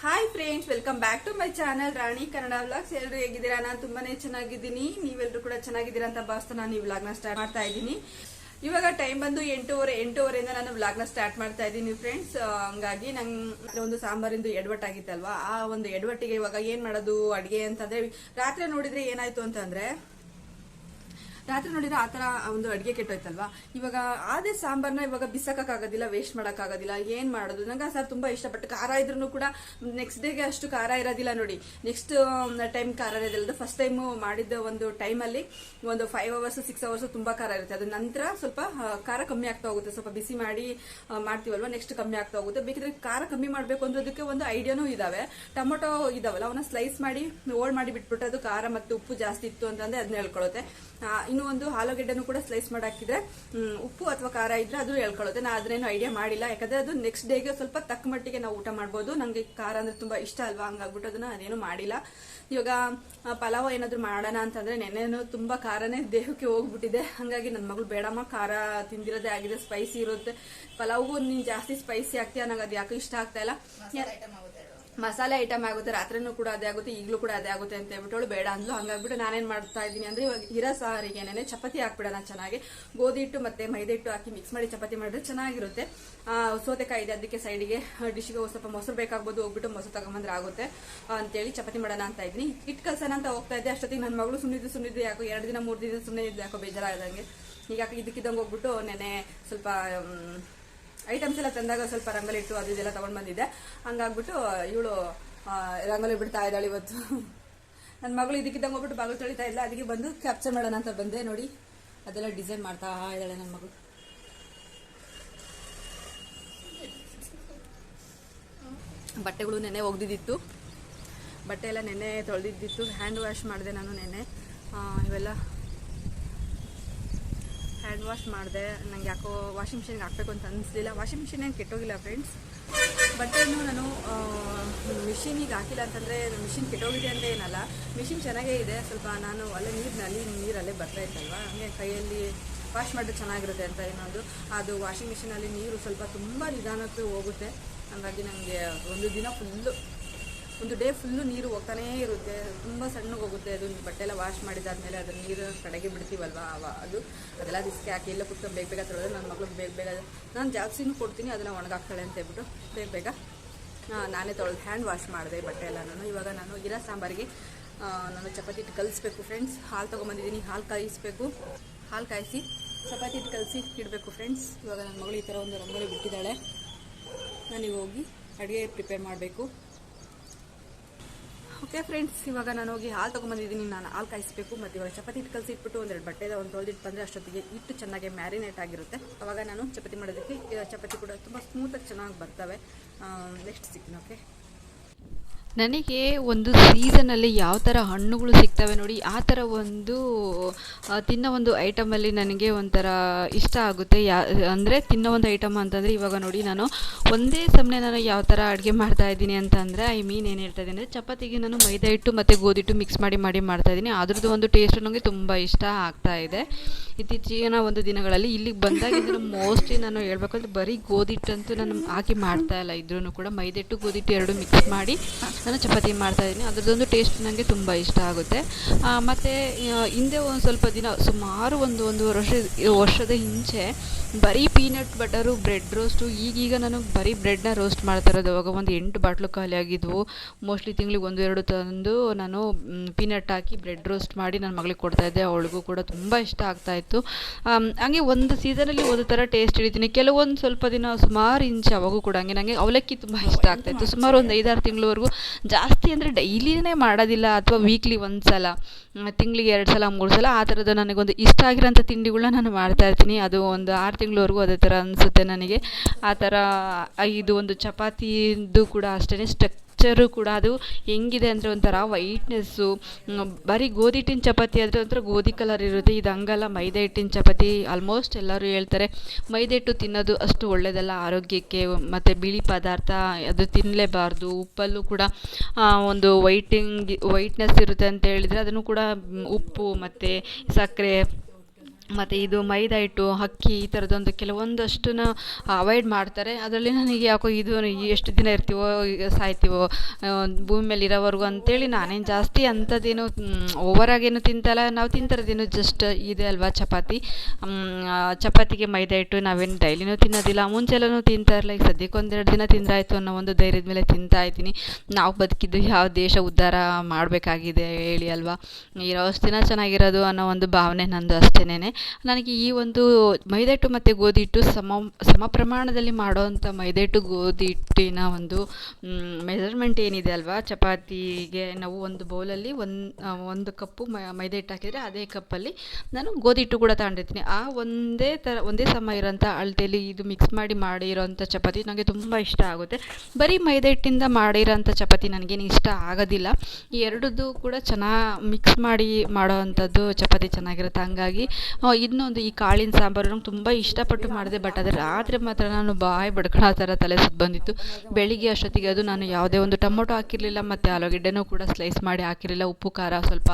Hi friends welcome back to my channel Rani Kannada vlogs ಎಲ್ಲರೂ ಹೇಗಿದ್ದೀರಾ? ನಾನು ತುಂಬಾನೇ ಚೆನ್ನಾಗಿದ್ದೀನಿ. ನೀವೆಲ್ಲರೂ ಕೂಡ ಚೆನ್ನಾಗಿದ್ದೀರಾ ಅಂತ ಭಾವಿಸ್ತಾ ನಾನು ಈ ವ್ಲಾಗ್ನ ಸ್ಟಾರ್ಟ್ ಮಾಡ್ತಾ ಇದ್ದೀನಿ. ಇವಾಗ ಟೈಮ್ ಬಂದು ಎಂಟೂವರೆ, ಎಂಟೂವರೆಯಿಂದ ನಾನು ವ್ಲಾಗ್ನ ಸ್ಟಾರ್ಟ್ ಮಾಡ್ತಾ ಇದ್ದೀನಿ ಫ್ರೆಂಡ್ಸ್ ಹಂಗಾಗಿ ನಂಗೆ ಒಂದು ಸಾಂಬಾರಿಂದು ಎಡವಟ್ಟಾಗಿತ್ತಲ್ವಾ ಆ ಒಂದು ಎಡವಟ್ಟಿಗೆ ಇವಾಗ ಏನ್ ಮಾಡೋದು, ಅಡಿಗೆ ಅಂತಂದ್ರೆ, ರಾತ್ರಿ ನೋಡಿದ್ರೆ ಏನಾಯ್ತು ಅಂತಂದ್ರೆ ರಾತ್ರಿ ನೋಡಿದ್ರೆ ಆ ಥರ ಒಂದು ಅಡುಗೆ ಕೆಟ್ಟೋಯ್ತಲ್ವಾ? ಇವಾಗ ಅದೇ ಸಾಂಬಾರ್ನ ಇವಾಗ ಬಿಸಾಕಕ್ಕಾಗೋದಿಲ್ಲ ವೇಸ್ಟ್ ಮಾಡೋಕ್ಕಾಗೋದಿಲ್ಲ, ಏನು ಮಾಡೋದು? ನಂಗೆ ಸರ್ ತುಂಬ ಇಷ್ಟಪಟ್ಟು ಖಾರ ಇದ್ರೂ ಕೂಡ ನೆಕ್ಸ್ಟ್ ಡೇಗೆ ಅಷ್ಟು ಖಾರ ಇರೋದಿಲ್ಲ ನೋಡಿ. ನೆಕ್ಸ್ಟ್ ಟೈಮ್ ಖಾರ ಇರೋದಿಲ್ಲ. ಫಸ್ಟ್ ಟೈಮು ಮಾಡಿದ್ದ ಒಂದು ಟೈಮಲ್ಲಿ ಒಂದು ಫೈವ್ ಅವರ್ಸ್ ಸಿಕ್ಸ್ ಅವರ್ಸ್ ತುಂಬ ಖಾರ ಇರುತ್ತೆ. ಅದ ನಂತರ ಸ್ವಲ್ಪ ಖಾರ ಕಮ್ಮಿ ಆಗ್ತಾ ಹೋಗುತ್ತೆ. ಸ್ವಲ್ಪ ಬಿಸಿ ಮಾಡಿ ಮಾಡ್ತೀವಲ್ವ? ನೆಕ್ಸ್ಟ್ ಕಮ್ಮಿ ಆಗ್ತಾ ಹೋಗುತ್ತೆ. ಬೇಕಿದ್ರೆ ಖಾರ ಕಮ್ಮಿ ಮಾಡಬೇಕು ಅನ್ನೋದಕ್ಕೆ ಒಂದು ಐಡಿಯಾನೂ ಇದಾವೆ. ಟೊಮೊಟೊ ಇದಾವಲ್ಲ, ಅವನ್ನ ಸ್ಲೈಸ್ ಮಾಡಿ ಓಲ್ಡ್ ಮಾಡಿ ಬಿಟ್ಬಿಟ್ಟು ಅದು ಖಾರ ಮತ್ತು ಉಪ್ಪು ಜಾಸ್ತಿ ಇತ್ತು ಅಂತಂದ್ರೆ ಅದನ್ನ ಹೇಳ್ಕೊಳ್ಳುತ್ತೆ ಇನ್ನು ಒಂದು ಆಲೂಗಡ್ಡೆನೂ ಕೂಡ ಸ್ಲೈಸ್ ಮಾಡಾಕಿದ್ರೆ ಉಪ್ಪು ಅಥವಾ ಖಾರ ಇದ್ರೆ ಅದು ಹೇಳ್ಕೊಳ್ಳುತ್ತೆ. ನಾ ಅದನ್ನೇನು ಐಡಿಯಾ ಮಾಡಿಲ್ಲ. ಯಾಕಂದ್ರೆ ಅದು ನೆಕ್ಸ್ಟ್ ಡೇಗೆ ಸ್ವಲ್ಪ ತಕ್ಕ ಮಟ್ಟಿಗೆ ನಾವು ಊಟ ಮಾಡ್ಬೋದು. ನಂಗೆ ಖಾರ ಅಂದ್ರೆ ತುಂಬಾ ಇಷ್ಟ ಅಲ್ವಾ? ಹಂಗಾಗ್ಬಿಟ್ಟು ಅದನ್ನ ಅದೇನು ಮಾಡಿಲ್ಲ. ಇವಾಗ ಪಲಾವ್ ಏನಾದ್ರು ಮಾಡೋಣ ಅಂತಂದ್ರೆ ನೆನ್ನೆನು ತುಂಬಾ ಖಾರನೇ ದೇಹಕ್ಕೆ ಹೋಗ್ಬಿಟ್ಟಿದೆ. ಹಂಗಾಗಿ ನನ್ನ ಮಗಳು, ಬೇಡಮ್ಮ, ಖಾರ ತಿಂದಿರೋದೇ ಆಗಿದೆ ಸ್ಪೈಸಿ ಇರುತ್ತೆ. ಪಲಾವ್ಗೂ ನೀನ್ ಜಾಸ್ತಿ ಸ್ಪೈಸಿ ಆಗ್ತೀಯ? ನಂಗೆ ಅದು ಯಾಕೆ ಇಷ್ಟ ಆಗ್ತಾ ಇಲ್ಲ. ಮಸಾಲೆ ಐಟಮ್ ಆಗುತ್ತೆ, ರಾತ್ರಿನೂ ಕೂಡ ಅದೇ ಆಗುತ್ತೆ, ಈಗಲೂ ಕೂಡ ಅದೇ ಆಗುತ್ತೆ ಅಂತ ಹೇಳ್ಬಿಟ್ಟು ಬೇಡ ಅಂದ್ಲು. ಹಂಗಾಗ್ಬಿಟ್ಟು ನಾನೇನ್ ಮಾಡ್ತಾ ಇದ್ದೀನಿ ಅಂದ್ರೆ ಇವಾಗ ಸಾರಿಗೆ ನೆನೆ ಚಪಾತಿ ಹಾಕ್ಬಿಡೋಣ ಚೆನ್ನಾಗಿ. ಗೋಧಿ ಹಿಟ್ಟು ಮತ್ತೆ ಮೈದಾ ಹಿಟ್ಟು ಹಾಕಿ ಮಿಕ್ಸ್ ಮಾಡಿ ಚಪಾತಿ ಮಾಡಿದ್ರೆ ಚೆನ್ನಾಗಿರುತ್ತೆ. ಸೌತೆಕಾಯಿ ಇದೆ ಅದಕ್ಕೆ ಸೈಡಿಗೆ ಡಿಶ್ಗೆ ಸ್ವಲ್ಪ ಮೊಸರು ಬೇಕಾಗ್ಬೋದು ಹೋಗ್ಬಿಟ್ಟು ಮೊಸರು ತಗೊಂಬಂದ್ರೆ ಆಗುತ್ತೆ. ಅಂತೇಳಿ ಚಪಾತಿ ಮಾಡೋಣ ಅಂತ ಇದ್ದೀನಿ. ಹಿಟ್ಟು ಕಲ್ಸೋಣ ಅಂತ ಹೋಗ್ತಾ ಇದ್ದೆ, ಅಷ್ಟೊತ್ತಿಗೆ ನನ್ನ ಮಗಳು ಸುಮ್ಮನಿದ್ದು ಸುಮ್ಮನಿದ್ದು ಯಾಕೋ ಎರಡು ದಿನ, ಮೂರು ದಿನ ಸುಮ್ಮನೆ ಇದ್ದು ಯಾಕೋ ಬೇಜಾರಾದಂಗೆ ಈಗ ಇದಕ್ಕಿದ್ದಂಗೆ ಹೋಗ್ಬಿಟ್ಟು ನೆನೆ ಸ್ವಲ್ಪ ಐಟಮ್ಸ್ ಎಲ್ಲ ತಂದಾಗ ಸ್ವಲ್ಪ ರಂಗೋಲಿ ಇಟ್ಟು ಅದು ಇದೆಲ್ಲ ತಗೊಂಡ್ ಬಂದಿದ್ದೆ. ಹಂಗಾಗ್ಬಿಟ್ಟು, ಇವಳು ರಂಗೋಲಿ ಬಿಡ್ತಾ ಇದ್ದಾಳೆ ಇವತ್ತು. ನನ್ನ ಮಗಳು ಇದಕ್ಕಿದ್ದಂಗೆ ಹೋಗ್ಬಿಟ್ಟು ಬಾಗಿಲು ತೊಳಿತಾ ಇಲ್ಲ, ಅದಕ್ಕೆ ಬಂದು ಕ್ಯಾಪ್ಚರ್ ಮಾಡೋಣ ಅಂತ ಬಂದೆ. ನೋಡಿ, ಅದೆಲ್ಲ ಡಿಸೈನ್ ಮಾಡ್ತಾ ಇದ್ದಾಳೆ ನನ್ನ ಮಗಳು. ಬಟ್ಟೆಗಳು ನೆನೆ ಒಗ್ದಿದ್ದಿತ್ತು. ಬಟ್ಟೆ ಎಲ್ಲ ನೆನೆ ತೊಳೆದಿದ್ದಿತ್ತು. ಹ್ಯಾಂಡ್ ವಾಶ್ ಮಾಡಿದೆ ನಾನು ನೆನೆ ಇವೆಲ್ಲ ಹ್ಯಾಂಡ್ ವಾಶ್ ಮಾಡಿದೆ. ನಂಗೆ ಯಾಕೋ ವಾಷಿಂಗ್ ಮಿಷಿನ್ಗೆ ಹಾಕಬೇಕು ಅಂತ ಅನಿಸ್ಲಿಲ್ಲ. ವಾಷಿಂಗ್ ಮಿಷಿನ್ ಏನು ಕೆಟ್ಟೋಗಿಲ್ಲ ಫ್ರೆಂಡ್ಸ್ ಬಟ್ಟೆಯನ್ನು ನಾನು ಮಿಷಿನಿಗೆ ಹಾಕಿಲ್ಲ ಅಂತಂದರೆ ಮಿಷಿನ್ ಕೆಟ್ಟೋಗಿದೆ ಅಂತ ಏನಲ್ಲ. ಮಿಷಿನ್ ಚೆನ್ನಾಗೇ ಇದೆ. ಸ್ವಲ್ಪ ನಾನು ಅಲ್ಲೇ ನೀರಿನಲ್ಲಿ, ನೀರಲ್ಲೇ ಬರ್ತಾ ಇತ್ತಲ್ವ? ಹಂಗೆ ಕೈಯಲ್ಲಿ ವಾಶ್ ಮಾಡಿದ್ರೆ ಚೆನ್ನಾಗಿರುತ್ತೆ ಅಂತ ಏನಾದರೂ. ಅದು ವಾಷಿಂಗ್ ಮಿಷಿನಲ್ಲಿ ನೀರು ಸ್ವಲ್ಪ ತುಂಬ ನಿಧಾನಕ್ಕೆ ಹೋಗುತ್ತೆ. ಹಾಗಾಗಿ ನನಗೆ ಒಂದು ದಿನ ಫುಲ್ಲು ಒಂದು ಡೇ ಫುಲ್ಲು ನೀರು ಹೋಗ್ತಾನೇ ಇರುತ್ತೆ. ತುಂಬ ಸಣ್ಣಗೆ ಹೋಗುತ್ತೆ ಅದು. ಬಟ್ಟೆ ಎಲ್ಲ ವಾಶ್ ಮಾಡಿದಾದ್ಮೇಲೆ ಅದ್ರ ನೀರು ಕಡೆಗೆ ಬಿಡ್ತೀವಲ್ವ? ಅವ, ಅದು, ಅದೆಲ್ಲ ದಿಸ್ಕೆ ಹಾಕಿ ಎಲ್ಲ ಕುತ್ಕೊಂಡು ಬೇಗ ಬೇಗ ತೊಳೆದ್ರೆ ನನ್ನ ಮಗಳು ಬೇಗ ಬೇಗ, ನಾನು ಜಾಸ್ತಿನೂ ಕೊಡ್ತೀನಿ, ಅದನ್ನು ಒಣಗಾಕ್ತಾಳೆ ಅಂತ ಹೇಳ್ಬಿಟ್ಟು ಬೇಗ ಬೇಗ ನಾನೇ ತೊಳೆದು ಹ್ಯಾಂಡ್ ವಾಶ್ ಮಾಡಿದೆ ಬಟ್ಟೆ ಎಲ್ಲ ನಾನು. ಇವಾಗ ನಾನು ಗಿರ ಸಾಂಬಾರಿಗೆ ನಾನು ಚಪಾತಿ ಹಿಟ್ಟು ಕಲಿಸ್ಬೇಕು ಫ್ರೆಂಡ್ಸ್ ಹಾಲು ತೊಗೊಂಬಂದಿದ್ದೀನಿ. ಹಾಲು ಕಾಯಿಸ್ಬೇಕು. ಹಾಲು ಕಾಯಿಸಿ ಚಪಾತಿ ಹಿಟ್ಟು ಕಲಸಿ ಇಡಬೇಕು ಫ್ರೆಂಡ್ಸ್ ಇವಾಗ ನನ್ನ ಮಗಳು ಈ ಥರ ಒಂದು ರಂಗೋಲಿ ಬಿಟ್ಟಿದ್ದಾಳೆ. ನಾನೀಗ ಹೋಗಿ ಅಡುಗೆ ಪ್ರಿಪೇರ್ ಮಾಡಬೇಕು. ಓಕೆ ಫ್ರೆಂಡ್ಸ್ ಇವಾಗ ನಾನು ಹೋಗಿ ಹಾಲು ತೊಗೊಂಬಂದಿದ್ದೀನಿ ನಾನು ಹಾಲು ಕಾಯಿಸಬೇಕು, ಮತ್ತು ಇವಾಗ ಚಪಾತಿ ಹಿಟ್ಟು ಇಟ್ಬಿಟ್ಟು ಒಂದೆರಡು ಬಟ್ಟೆದ ಒಂದು ತೊಳೆದಿಟ್ಟು ಬಂದರೆ ಅಷ್ಟೊತ್ತಿಗೆ ಹಿಟ್ಟು ಚೆನ್ನಾಗಿ ಮ್ಯಾರಿನೇಟ್ ಆಗಿರುತ್ತೆ. ಅವಾಗ ನಾನು ಚಪಾತಿ ಮಾಡೋದಕ್ಕೆ ಚಪಾತಿ ಕೂಡ ತುಂಬ ಸ್ಮೂತಾಗಿ ಚೆನ್ನಾಗಿ ಬರ್ತವೆ. ನೆಕ್ಸ್ಟ್ ಸಿಗ್ತೀನಿ ಓಕೆ ನನಗೆ ಒಂದು ಸೀಸನಲ್ಲಿ ಯಾವ ಥರ ಹಣ್ಣುಗಳು ಸಿಗ್ತವೆ ನೋಡಿ, ಆ ಥರ ಒಂದು ತಿನ್ನೋ ಒಂದು ಐಟಮಲ್ಲಿ ನನಗೆ ಒಂಥರ ಇಷ್ಟ ಆಗುತ್ತೆ. ಯಾ, ಅಂದರೆ ತಿನ್ನೋ ಒಂದು ಐಟಮ್ ಅಂತಂದರೆ ಇವಾಗ ನೋಡಿ ನಾನು ಒಂದೇ ಸಮನೆ ನಾನು ಯಾವ ಥರ ಅಡುಗೆ ಮಾಡ್ತಾ ಇದ್ದೀನಿ ಅಂತಂದರೆ ಐ ಮೀನ್ ಏನು ಹೇಳ್ತಾ ಇದ್ದೀನಿ ಅಂದರೆ ಚಪಾತಿಗೆ ನಾನು ಮೈದಾ ಹಿಟ್ಟು ಮತ್ತು ಗೋಧಿ ಹಿಟ್ಟು ಮಿಕ್ಸ್ ಮಾಡಿ ಮಾಡಿ ಮಾಡ್ತಾ ಇದ್ದೀನಿ. ಅದ್ರದ್ದು ಒಂದು ಟೇಸ್ಟ್ ನನಗೆ ತುಂಬ ಇಷ್ಟ ಆಗ್ತಾ ಇದೆ. ಇತ್ತೀಚಿನ ಒಂದು ದಿನಗಳಲ್ಲಿ ಇಲ್ಲಿಗೆ ಬಂದಾಗಿದ್ದು ಮೋಸ್ಟ್ಲಿ ನಾನು ಹೇಳ್ಬೇಕಂದ್ರೆ ಬರೀ ಗೋಧಿ ಹಿಟ್ಟಂತೂ ನಾನು ಹಾಕಿ ಮಾಡ್ತಾ ಇಲ್ಲ. ಇದ್ರೂ ಕೂಡ ಮೈದಾ ಹಿಟ್ಟು, ಗೋಧಿ ಹಿಟ್ಟು ಎರಡು ಮಿಕ್ಸ್ ಮಾಡಿ ನಾನು ಚಪಾತಿ ಮಾಡ್ತಾಯಿದ್ದೀನಿ ಅದರದ್ದೊಂದು ಟೇಸ್ಟ್ ನನಗೆ ತುಂಬ ಇಷ್ಟ ಆಗುತ್ತೆ. ಮತ್ತು ಹಿಂದೆ ಒಂದು ಸ್ವಲ್ಪ ದಿನ, ಸುಮಾರು ಒಂದು ಒಂದು ವರ್ಷ, ವರ್ಷದ ಹಿಂಚೆ ಬರೀ ಪೀನಟ್ ಬಟರು ಬ್ರೆಡ್ ರೋಸ್ಟು ಈಗೀಗ ನಾನು ಬರೀ ಬ್ರೆಡ್ನ ರೋಸ್ಟ್ ಮಾಡ್ತಾ ಇರೋದು. ಅವಾಗ ಒಂದು ಎಂಟು ಬಾಟ್ಲು ಖಾಲಿ ಆಗಿದ್ವು. ಮೋಸ್ಟ್ಲಿ ತಿಂಗಳಿಗೆ ಒಂದು ಎರಡು ತಂದು ನಾನು ಪೀನಟ್ ಹಾಕಿ ಬ್ರೆಡ್ ರೋಸ್ಟ್ ಮಾಡಿ ನನ್ನ ಮಗಳಿಗೆ ಕೊಡ್ತಾಯಿದ್ದೆ ಅವಳಿಗೂ ಕೂಡ ತುಂಬ ಇಷ್ಟ ಆಗ್ತಾ ಇತ್ತು. ಆಮ್, ಹಂಗೆ ಒಂದು ಸೀಸನಲ್ಲಿ ಒಂದು ಥರ ಟೇಸ್ಟ್ ಹಿಡಿತೀನಿ. ಕೆಲವೊಂದು ಸ್ವಲ್ಪ ದಿನ ಸುಮಾರು ಇಂಚ್ ಅವಾಗೂ ಕೂಡ ಹಂಗೆ ನನಗೆ ಅವಲಕ್ಕಿ ತುಂಬ ಇಷ್ಟ ಆಗ್ತಾ ಇತ್ತು. ಸುಮಾರು ಒಂದು ಐದಾರು ತಿಂಗಳವರೆಗೂ ಜಾಸ್ತಿ ಅಂದರೆ ಡೈಲಿನೇ ಮಾಡೋದಿಲ್ಲ. ಅಥವಾ ವೀಕ್ಲಿ ಒಂದು ಸಲ ತಿಂಗಳಿಗೆ ಎರಡು ಸಲ, ಮೂರು ಸಲ ಆ ಥರದ ನನಗೊಂದು ಇಷ್ಟ ಆಗಿರೋಂಥ ತಿಂಡಿಗಳನ್ನ ನಾನು ಮಾಡ್ತಾ ಇರ್ತೀನಿ. ಅದು ಒಂದು ಆರು ತಿಂಗಳವರೆಗೂ ಅದೇ ಥರ ಅನಿಸುತ್ತೆ ನನಗೆ. ಆ ಥರ ಇದು ಒಂದು ಚಪಾತಿದು ಕೂಡ ಅಷ್ಟೇ ಸ್ಟ್ರಕ್ಚರು ಕೂಡ ಅದು ಹೆಂಗಿದೆ ಅಂದರೆ ಒಂಥರ ವೈಟ್ನೆಸ್ಸು ಬರೀ ಗೋಧಿ ಹಿಟ್ಟಿನ ಚಪಾತಿ ಆದರೆ ಒಂಥರ ಗೋಧಿ ಕಲರ್ ಇರುತ್ತೆ. ಇದು ಹಂಗಲ್ಲ, ಮೈದಾ ಹಿಟ್ಟಿನ ಚಪಾತಿ ಆಲ್ಮೋಸ್ಟ್ ಎಲ್ಲರೂ ಹೇಳ್ತಾರೆ. ಮೈದಾ ಹಿಟ್ಟು ತಿನ್ನೋದು ಅಷ್ಟು ಒಳ್ಳೆಯದಲ್ಲ ಆರೋಗ್ಯಕ್ಕೆ, ಮತ್ತು ಬಿಳಿ ಪದಾರ್ಥ ಅದು ತಿನ್ನಲೇಬಾರ್ದು ಉಪ್ಪಲ್ಲೂ ಕೂಡ ಒಂದು ವೈಟಿಂಗ್ ವೈಟ್ನೆಸ್ ಇರುತ್ತೆ ಅಂತ ಹೇಳಿದರೆ ಅದನ್ನು ಕೂಡ ಉಪ್ಪು ಮತ್ತು ಸಕ್ಕರೆ ಮತ್ತು ಇದು ಮೈದಾ ಹಿಟ್ಟು, ಅಕ್ಕಿ ಈ ಥರದ್ದೊಂದು ಕೆಲವೊಂದಷ್ಟನ್ನು ಅವಾಯ್ಡ್ ಮಾಡ್ತಾರೆ. ಅದರಲ್ಲಿ ನನಗೆ ಯಾಕೋ ಇದು ಎಷ್ಟು ದಿನ ಇರ್ತೀವೋ, ಸಾಯ್ತೀವೋ ಭೂಮಿ ಮೇಲೆ ಇರೋವರೆಗೂ ಅಂತೇಳಿ ನಾನೇನು ಜಾಸ್ತಿ ಅಂಥದ್ದೇನು ಓವರಾಗೇನು ತಿಂತಲ್ಲ. ನಾವು ತಿಂತಿರೋದೇನು ಜಸ್ಟ್ ಇದೆ ಅಲ್ವಾ ಚಪಾತಿ. ಚಪಾತಿಗೆ ಮೈದಾ ಹಿಟ್ಟು ನಾವೇನು ಡೈಲಿನೂ ತಿನ್ನೋದಿಲ್ಲ. ಮುಂಚೆಲ್ಲೂ ತಿಂತಾ ಇರಲ್ಲ ಈಗ ಸದ್ಯಕ್ಕೆ ಒಂದೆರಡು ದಿನ ತಿಂದ್ರಾಯ್ತು ಅನ್ನೋ ಒಂದು ಧೈರ್ಯದ ಮೇಲೆ ತಿಂತಾ ಇದ್ದೀನಿ. ನಾವು ಬದುಕಿದ್ದು ಯಾವ ದೇಶ ಉದ್ಧಾರ ಮಾಡಬೇಕಾಗಿದೆ ಹೇಳಿ ಅಲ್ವಾ? ದಿನ ಚೆನ್ನಾಗಿರೋದು ಅನ್ನೋ ಒಂದು ಭಾವನೆ ನಂದು ಅಷ್ಟೇನೆ ನನಗೆ ಈ ಒಂದು ಮೈದಾ ಹಿಟ್ಟು ಮತ್ತು ಗೋಧಿ ಹಿಟ್ಟು ಸಮ ಸಮ ಪ್ರಮಾಣದಲ್ಲಿ ಮಾಡೋವಂಥ ಮೈದಾ ಗೋಧಿ ಹಿಟ್ಟಿನ ಒಂದು ಮೆಜರ್ಮೆಂಟ್ ಏನಿದೆ ಅಲ್ವಾ? ಚಪಾತಿಗೆ ನಾವು ಒಂದು ಬೌಲಲ್ಲಿ ಒಂದು ಒಂದು ಕಪ್ಪು ಮೈದಾ ಹಿಟ್ಟು ಹಾಕಿದರೆ ಅದೇ ಕಪ್ಪಲ್ಲಿ ನಾನು ಗೋಧಿ ಹಿಟ್ಟು ಕೂಡ ತಗೊಂಡಿರ್ತೀನಿ. ಆ ಒಂದೇ ಥರ ಒಂದೇ ಸಮ ಇರೋಂಥ ಅಳತೆಯಲ್ಲಿ ಇದು ಮಿಕ್ಸ್ ಮಾಡಿ ಮಾಡಿರೋಂಥ ಚಪಾತಿ ನನಗೆ ತುಂಬ ಇಷ್ಟ ಆಗುತ್ತೆ. ಬರೀ ಮೈದಾ ಹಿಟ್ಟಿಂದ ಮಾಡಿರೋಂಥ ಚಪಾತಿ ನನಗೇನು ಇಷ್ಟ ಆಗೋದಿಲ್ಲ. ಈ ಎರಡದ್ದು ಕೂಡ ಚೆನ್ನಾಗಿ ಮಿಕ್ಸ್ ಮಾಡಿ ಮಾಡೋ ಅಂಥದ್ದು ಚಪಾತಿ ಚೆನ್ನಾಗಿರುತ್ತೆ. ಹಂಗಾಗಿ ಇನ್ನೊಂದು ಈ ಕಾಳಿನ ಸಾಂಬಾರು ನಂಗೆ ತುಂಬ ಇಷ್ಟಪಟ್ಟು ಮಾಡಿದೆ ಬಟ್ ಅದು ರಾತ್ರಿ ಮಾತ್ರ ನಾನು ಬಾಯಿ ಬಡ್ಕೊಳ್ಳೋ ಥರ ತಲೆ ಸುತ್ತು ಬಂದಿತ್ತು. ಬೆಳಿಗ್ಗೆ ಅಷ್ಟೊತ್ತಿಗೆ ಅದು ನಾನು ಯಾವುದೇ ಒಂದು ಟೊಮೊಟೊ ಹಾಕಿರಲಿಲ್ಲ, ಮತ್ತು ಆಲೂಗೆಡ್ಡೆನೂ ಕೂಡ ಸ್ಲೈಸ್ ಮಾಡಿ ಹಾಕಿರಲಿಲ್ಲ. ಉಪ್ಪು, ಖಾರ ಸ್ವಲ್ಪ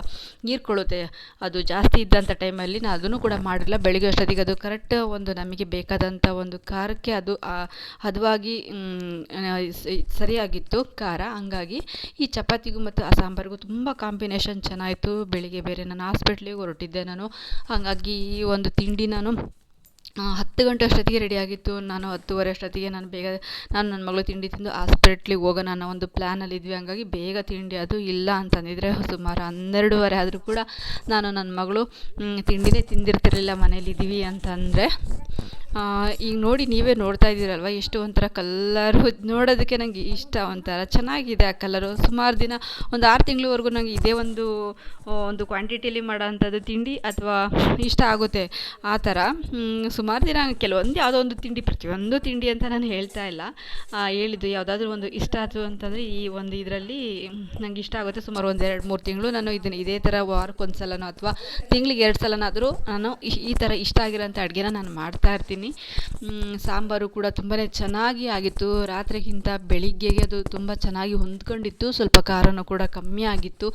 ನೀರ್ಕೊಳ್ಳುತ್ತೆ ಅದು ಜಾಸ್ತಿ ಇದ್ದಂಥ ಟೈಮಲ್ಲಿ ನಾನು ಅದನ್ನು ಕೂಡ ಮಾಡಿರಲಿಲ್ಲ. ಬೆಳಿಗ್ಗೆ ಅಷ್ಟೊತ್ತಿಗೆ ಅದು ಕರೆಕ್ಟ್ ಒಂದು ನಮಗೆ ಬೇಕಾದಂಥ ಒಂದು ಖಾರಕ್ಕೆ ಅದು ಹದವಾಗಿ ಸರಿಯಾಗಿತ್ತು ಖಾರ. ಹಂಗಾಗಿ ಈ ಚಪಾತಿಗೂ ಮತ್ತು ಆ ಸಾಂಬಾರಿಗೂ ತುಂಬ ಕಾಂಬಿನೇಷನ್ ಚೆನ್ನಾಯಿತು ಬೆಳಿಗ್ಗೆ ಬೇರೆ ನಾನು ಹಾಸ್ಪಿಟ್ಲಿಗೆ ಹೊರಟಿದ್ದೆ ನಾನು. ಹಾಗಾಗಿ ಈ ಒಂದು ತಿಂಡಿ ನಾನು ಹತ್ತು ಗಂಟೆ ಅಷ್ಟೊತ್ತಿಗೆ ರೆಡಿಯಾಗಿತ್ತು ನಾನು ಹತ್ತುವರೆ ಅಷ್ಟೊತ್ತಿಗೆ ನಾನು ಬೇಗ, ನಾನು ನನ್ನ ಮಗಳು ತಿಂಡಿ ತಿಂದು ಹಾಸ್ಪಿಟ್ಲಿಗೆ ಹೋಗೋಣ ಅನ್ನೋ ಒಂದು ಪ್ಲ್ಯಾನಲ್ಲಿ ಇದ್ವಿ. ಹಂಗಾಗಿ ಬೇಗ ತಿಂಡಿ ಅದು ಇಲ್ಲ ಅಂತಂದಿದ್ರೆ ಸುಮಾರು ಹನ್ನೆರಡುವರೆ ಆದರೂ ಕೂಡ ನಾನು ನನ್ನ ಮಗಳು ತಿಂಡಿನೇ ತಿಂದಿರ್ತಿರಲಿಲ್ಲ ಮನೇಲಿದ್ದೀವಿ ಅಂತಂದರೆ ಈಗ ನೋಡಿ ನೀವೇ ನೋಡ್ತಾ ಇದ್ದೀರಲ್ವ? ಎಷ್ಟು ಒಂಥರ ಕಲರ್ ನೋಡೋದಕ್ಕೆ ನನಗೆ ಇಷ್ಟ ಒಂಥರ ಚೆನ್ನಾಗಿದೆ ಆ ಕಲರು ಸುಮಾರು ದಿನ, ಒಂದು ಆರು ತಿಂಗಳವರೆಗೂ ನನಗೆ ಇದೇ ಒಂದು ಒಂದು ಕ್ವಾಂಟಿಟಿಲಿ ಮಾಡೋವಂಥದ್ದು ತಿಂಡಿ ಅಥವಾ ಇಷ್ಟ ಆಗುತ್ತೆ ಆ ಥರ. ಸುಮಾರು ದಿನ ಕೆಲವೊಂದು ಯಾವುದೋ ಒಂದು ತಿಂಡಿ, ಪ್ರತಿಯೊಂದು ತಿಂಡಿ ಅಂತ ನಾನು ಹೇಳ್ತಾ ಇಲ್ಲ. ಹೇಳಿದ್ದು ಯಾವುದಾದ್ರೂ ಒಂದು ಇಷ್ಟ ಆಯಿತು ಅಂತಂದರೆ ಈ ಒಂದು ಇದರಲ್ಲಿ ನನಗೆ ಇಷ್ಟ ಆಗುತ್ತೆ. ಸುಮಾರು ಒಂದು ಎರಡು ಮೂರು ತಿಂಗಳು ನಾನು ಇದನ್ನು ಇದೇ ಥರ ವಾರಕ್ಕೊಂದು ಸಲನೋ ಅಥವಾ ತಿಂಗ್ಳಿಗೆ ಎರಡು ಸಲನಾದರೂ ನಾನು ಈ ಥರ ಇಷ್ಟ ಆಗಿರೋಂಥ ಅಡುಗೆನ ನಾನು ಮಾಡ್ತಾ ಇರ್ತೀನಿ. ಮ್, ಸಾಂಬಾರು ಕೂಡ ತುಂಬಾ ಚೆನ್ನಾಗಿ ಆಗಿತ್ತು. ರಾತ್ರಿಗಿಂತ ಬೆಳಿಗ್ಗೆಗೆ ಅದು ತುಂಬ ಚೆನ್ನಾಗಿ ಹೊಂದ್ಕೊಂಡಿತ್ತು. ಸ್ವಲ್ಪ ಖಾರನೂ ಕೂಡ ಕಮ್ಮಿ ಆಗಿತ್ತು.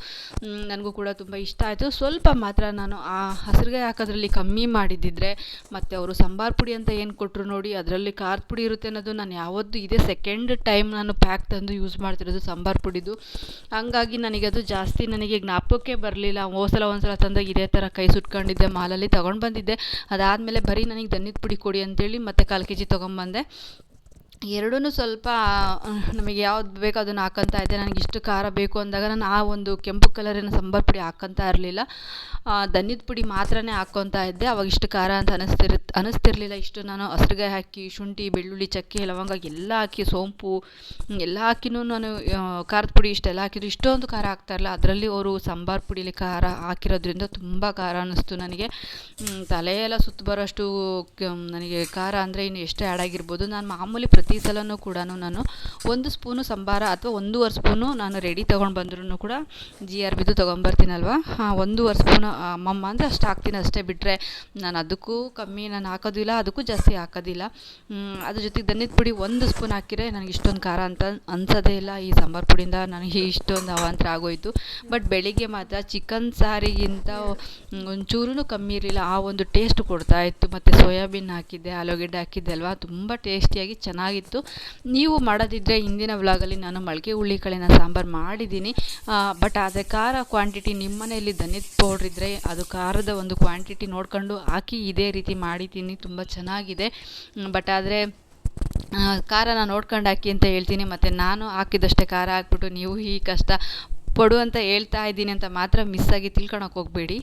ನನಗೂ ಕೂಡ ತುಂಬ ಇಷ್ಟ ಆಯಿತು. ಸ್ವಲ್ಪ ಮಾತ್ರ ನಾನು ಆ ಹಸಿರುಗಾಯಿ ಹಾಕೋದ್ರಲ್ಲಿ ಕಮ್ಮಿ ಮಾಡಿದ್ದಿದ್ರೆ ಮತ್ತು ಅವರು ಸಾಂಬಾರು ಪುಡಿ ಅಂತ ಏನು ಕೊಟ್ಟರು ನೋಡಿ ಅದರಲ್ಲಿ ಖಾರದ ಪುಡಿ ಇರುತ್ತೆ ಅನ್ನೋದು ನಾನು ಯಾವತ್ತೂ ಇದೇ ಸೆಕೆಂಡ್ ಟೈಮ್ ನಾನು ಪ್ಯಾಕ್ ತಂದು ಯೂಸ್ ಮಾಡ್ತಿರೋದು ಸಾಂಬಾರು ಪುಡಿದು. ಹಾಗಾಗಿ ನನಗೆ ಅದು ಜಾಸ್ತಿ ನನಗೆ ಜ್ಞಾಪಕಕ್ಕೆ ಬರಲಿಲ್ಲ. ಹೋಸಲ ಒಂದ್ಸಲ ತಂದಾಗ ಇದೇ ಥರ ಕೈ ಸುಟ್ಕೊಂಡಿದ್ದೆ ಮಾಲಲ್ಲಿ ತೊಗೊಂಡು ಬಂದಿದ್ದೆ. ಅದಾದಮೇಲೆ ಬರೀ ನನಗೆ ಧನ್ಯದ ಪುಡಿ ಕೊಡಿ ಅಂತೇಳಿ ಮತ್ತೆ ಕಾಲು ಕೆ ಜಿ ತೊಗೊಂಬಂದೆ. ಎರಡೂ ಸ್ವಲ್ಪ ನಮಗೆ ಯಾವ್ದು ಬೇಕೋ ಅದನ್ನು ಹಾಕ್ಕೊಂತ ಇದ್ದೆ. ನನಗೆ ಇಷ್ಟು ಖಾರ ಬೇಕು ಅಂದಾಗ ನಾನು ಆ ಒಂದು ಕೆಂಪು ಕಲರಿನ ಸಾಂಬಾರು ಪುಡಿ ಹಾಕೋತಾ ಇರಲಿಲ್ಲ. ಧನ್ಯದ ಪುಡಿ ಮಾತ್ರನೇ ಹಾಕ್ಕೊತಾ ಇದ್ದೆ. ಅವಾಗ ಇಷ್ಟು ಖಾರ ಅಂತ ಅನಿಸ್ತಿರ್ ಅನಿಸ್ತಿರ್ಲಿಲ್ಲ. ಇಷ್ಟು ನಾನು ಹಸ್ರುಗಾಯಿ ಹಾಕಿ, ಶುಂಠಿ, ಬೆಳ್ಳುಳ್ಳಿ, ಚಕ್ಕೆ, ಲವಂಗ ಎಲ್ಲ ಹಾಕಿ, ಸೋಂಪು, ಎಲ್ಲ ಹಾಕಿನೂ ನಾನು ಖಾರದ ಪುಡಿ ಇಷ್ಟೆಲ್ಲ ಹಾಕಿದ್ರು. ಇಷ್ಟೊಂದು ಖಾರ ಹಾಕ್ತಾ ಅದರಲ್ಲಿ ಅವರು ಸಾಂಬಾರು ಪುಡಿಲಿ ಖಾರ ಹಾಕಿರೋದ್ರಿಂದ ತುಂಬ ಖಾರ ಅನ್ನಿಸ್ತು ನನಗೆ. ತಲೆಯೆಲ್ಲ ಸುತ್ತ ಬರೋಷ್ಟು ನನಗೆ ಖಾರ ಅಂದರೆ ಇನ್ನು ಎಷ್ಟೇ ಆಡಾಗಿರ್ಬೋದು. ನಾನು ಮಾಮೂಲಿ ಪ್ರತಿ ಸಲನೂ ಕೂಡ ನಾನು ಒಂದು ಸ್ಪೂನು ಸಂಬಾರ ಅಥವಾ ಒಂದೂವರೆ ಸ್ಪೂನು ನಾನು ರೆಡಿ ತೊಗೊಂಡು ಬಂದ್ರೂ ಕೂಡ ಜಿ ಆರ್ ಬಿದು ತೊಗೊಂಬರ್ತೀನಲ್ವ? ಒಂದೂವರೆ ಸ್ಪೂನು ಅಮ್ಮಮ್ಮ ಅಂದರೆ ಅಷ್ಟು ಹಾಕ್ತೀನಿ ಅಷ್ಟೇ ಬಿಟ್ಟರೆ ನಾನು ಅದಕ್ಕೂ ಕಮ್ಮಿ ನಾನು ಹಾಕೋದಿಲ್ಲ ಅದಕ್ಕೂ ಜಾಸ್ತಿ ಹಾಕೋದಿಲ್ಲ ಅದ್ರ ಜೊತೆಗೆ ಧನ್ಯದ ಪುಡಿ ಒಂದು ಸ್ಪೂನ್ ಹಾಕಿದರೆ ನನಗೆ ಇಷ್ಟೊಂದು ಖಾರ ಅಂತ ಅನ್ಸೋದೇ ಇಲ್ಲ. ಈ ಸಾಂಬಾರು ಪುಡಿಯಿಂದ ನನಗೆ ಇಷ್ಟೊಂದು ಅವಾಂತರ ಆಗೋಯ್ತು. ಬಟ್ ಬೆಳಿಗ್ಗೆ ಮಾತ್ರ ಚಿಕನ್ ಸಾರಿಗಿಂತ ಒಂಚೂರು ಕಮ್ಮಿ ಇರಲಿಲ್ಲ. ಆ ಒಂದು ಟೇಸ್ಟ್ ಕೊಡ್ತಾ ಇತ್ತು. ಮತ್ತು ಸೋಯಾಬೀನ್ ಹಾಕಿದ್ದೆ, ಆಲೂಗೆಡ್ಡೆ ಹಾಕಿದ್ದೆ ಅಲ್ವಾ? ತುಂಬ ಟೇಸ್ಟಿಯಾಗಿ ಚೆನ್ನಾಗಿತ್ತು ನೀವು ಮಾಡೋದಿದ್ದರೆ ಹಿಂದಿನ ವ್ಲಾಗಲ್ಲಿ ನಾನು ಮೊಳಕೆ ಹುಳ್ಳಿಕಾಳಿನ ಸಾಂಬಾರು ಮಾಡಿದ್ದೀನಿ. ಬಟ್ ಅದೇ ಖಾರ ಕ್ವಾಂಟಿಟಿ ನಿಮ್ಮನೆಯಲ್ಲಿ ಧನ್ಯದ ಪೌಡ್ರ್ ಇದ್ದರೆ ಅದು ಖಾರದ ಒಂದು ಕ್ವಾಂಟಿಟಿ ನೋಡ್ಕೊಂಡು ಹಾಕಿ ಇದೇ ರೀತಿ ಮಾಡಿದ್ದೀನಿ. ತುಂಬ ಚೆನ್ನಾಗಿದೆ. ಬಟ್ ಆದರೆ ಖಾರನ ನೋಡ್ಕೊಂಡು ಹಾಕಿ ಅಂತ ಹೇಳ್ತೀನಿ. ಮತ್ತು ನಾನು ಹಾಕಿದಷ್ಟೇ ಖಾರ ಹಾಕ್ಬಿಟ್ಟು ನೀವು ಈ ಕಷ್ಟ ಪಡು ಅಂತ ಹೇಳ್ತಾ ಇದ್ದೀನಿ ಅಂತ ಮಾತ್ರ ಮಿಸ್ ಆಗಿ ತಿಳ್ಕೊಳಕ್ಕೆ ಹೋಗಬೇಡಿ.